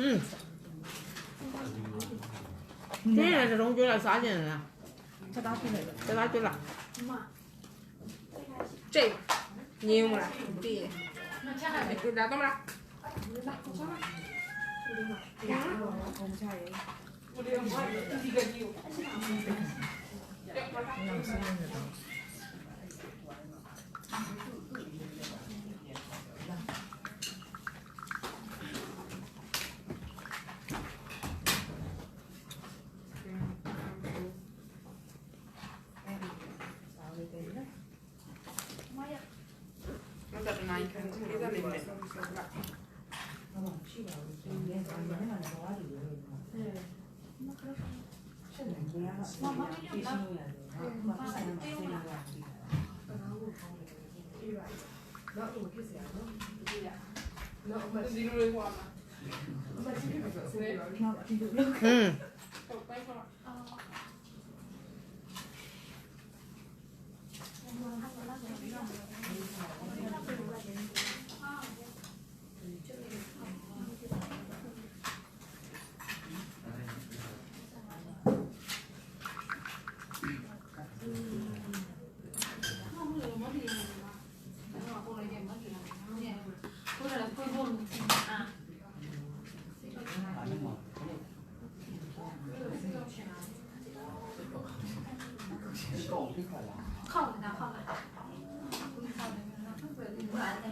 ဟွန်းတင်းရတယ်တုံးကျွေးလိုက်စားကျင်လားချက်သားပြည့်လိုက်ပဲစကားကျွေးလိုက်ကျိတ်ညင်းမလားပြီးရယ်ကျွေးတာတော့မလားဒီကနေ့ တ်နိုင်ခံခေစားနေတယ်ရှိပါဘူး။ဒီနေ့ကတော့ဘာလို့လဲ။အဲ။မကရ။ရှင်လည်းကြာ။မမလည်းကြာ။မမဆိုင်တဲ့။ဘာလို့ခေါင်းလဲ။ဒီပါ။တော့ဦးဖြစ်စရာနော်။ဒီရ။တော့မဒီလိုလေးဟောမှာ။မဒီလိုပဲဆိုရင်တော့ဒီလိုလောက်။ဟွန်း။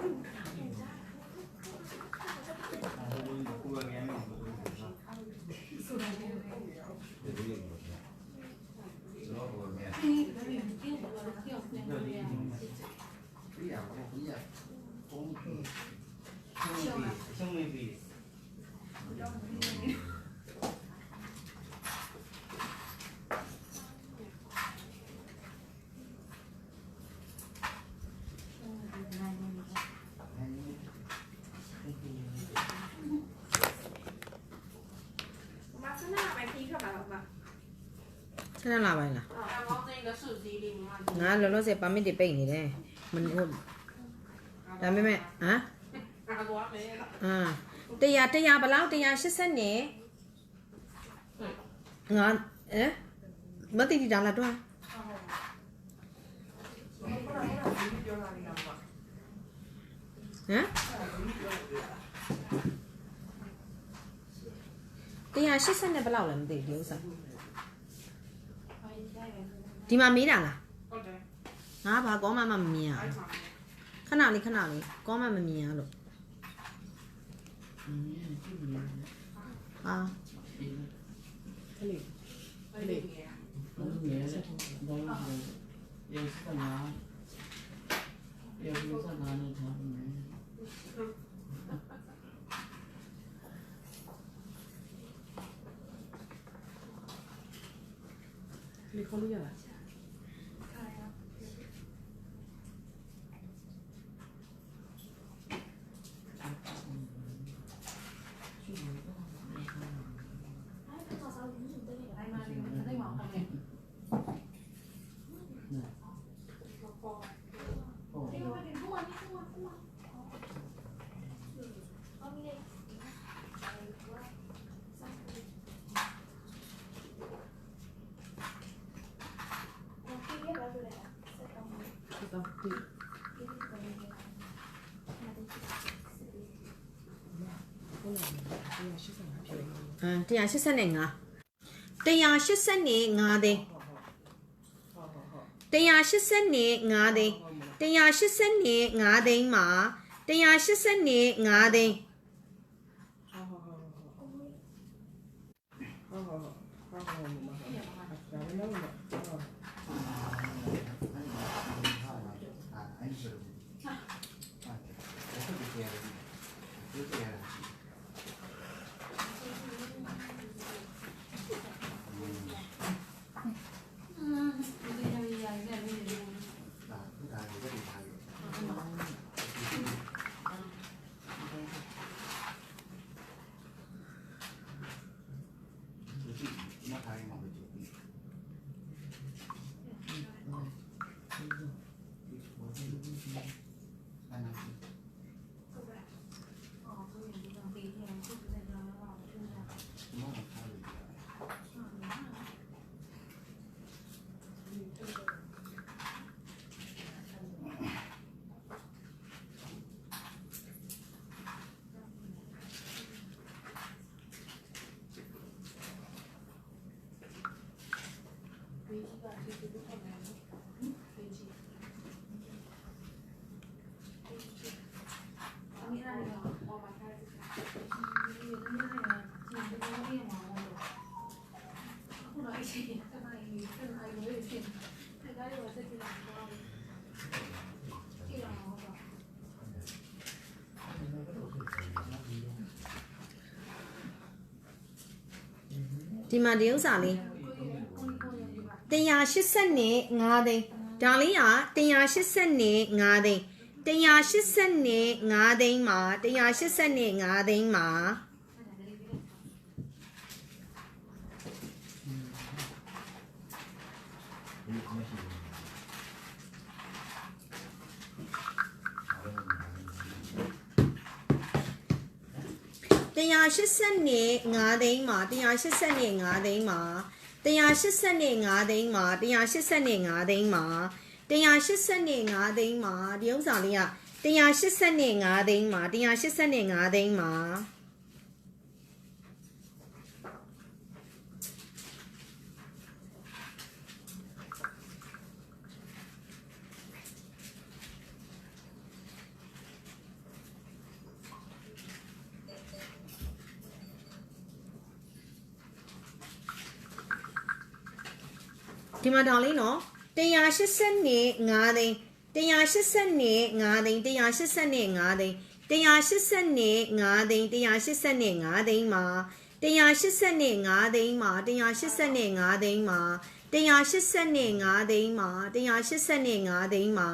Thank né? you. ဆက်လက်လာပိုင်းလားငါလောလောဆယ် permit တွေပိတ်နေတယ်မင်းဟုတ်ဒါပေမဲ့ဟမ်အာတရားတရားဘလောက်180နဲ့ငါအဲမတိတိဒါလာတော့ဟမ်180နဲ့ဘလောက်လဲမသိဘူးဥစား ဒီမှာမေးတာလားဟုတ်တယ်ငါဘာကောမှမမြင်ရဘူးခဏလေးခဏလေးကောမှမမြင်ရလို့ဟာလေးလေးဘောလုံးရဲ့ဘောလုံးရဲ့ရေစကနာရေစကနာနဲ့ထားမယ်လေခေါ်လို့ရလား တ်တော့ဒီဟုတ်လားဒီရှိစမ်းဖြစ်နေအမ်185 185သိန်းဟုတ်ဟုတ်ဟုတ်185သိန်း185သိန်း185သိန်းမှာ185သိန်းဟုတ်ဟုတ်ဟုတ်ဟုတ်ဟုတ်ဟုတ်ဟုတ်ဟုတ်ဒါလည်းတော့ဟုတ် ဒီမှာဒီဥစ္စာလေး 180နဲ့5သိန်းဒါလေးက180နဲ့5သိန်း180နဲ့5သိန်းမှာ180နဲ့5သိန်းမှာ180နဲ့5သိန်းမှာ180နဲ့5သိန်းမှာ 180နဲ့5သိန်းမှာ180နဲ့5သိန်းမှာ180နဲ့5သိန်းမှာဒီဥစ္စာလေးက180နဲ့5သိန်းမှာ180နဲ့5သိန်းမှာ ဒီမှာဒါလေးနော်180နဲ့5သိန်း180နဲ့5သိန်း180နဲ့5သိန်း180နဲ့5သိန်း180နဲ့5သိန်းမှာ180နဲ့5သိန်းမှာ180နဲ့5သိန်းမှာ180နဲ့5သိန်းမှာ180နဲ့5သိန်းမှာ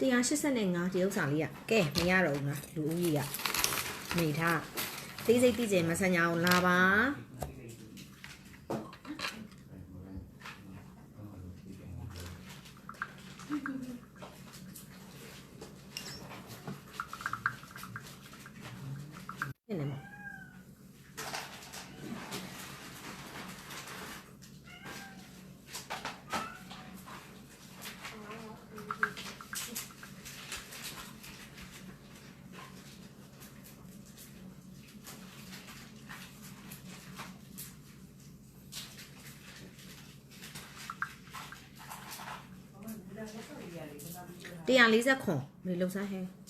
185ဒီဥစ္စာလေးอ่ะကဲမရတော့ဘူးလားလူဦးကြီးอ่ะနေထားသေးစိတ်တိကျမဆန်ညာအောင်လာပါ 140ခွန်မေလုံစားဟဲညော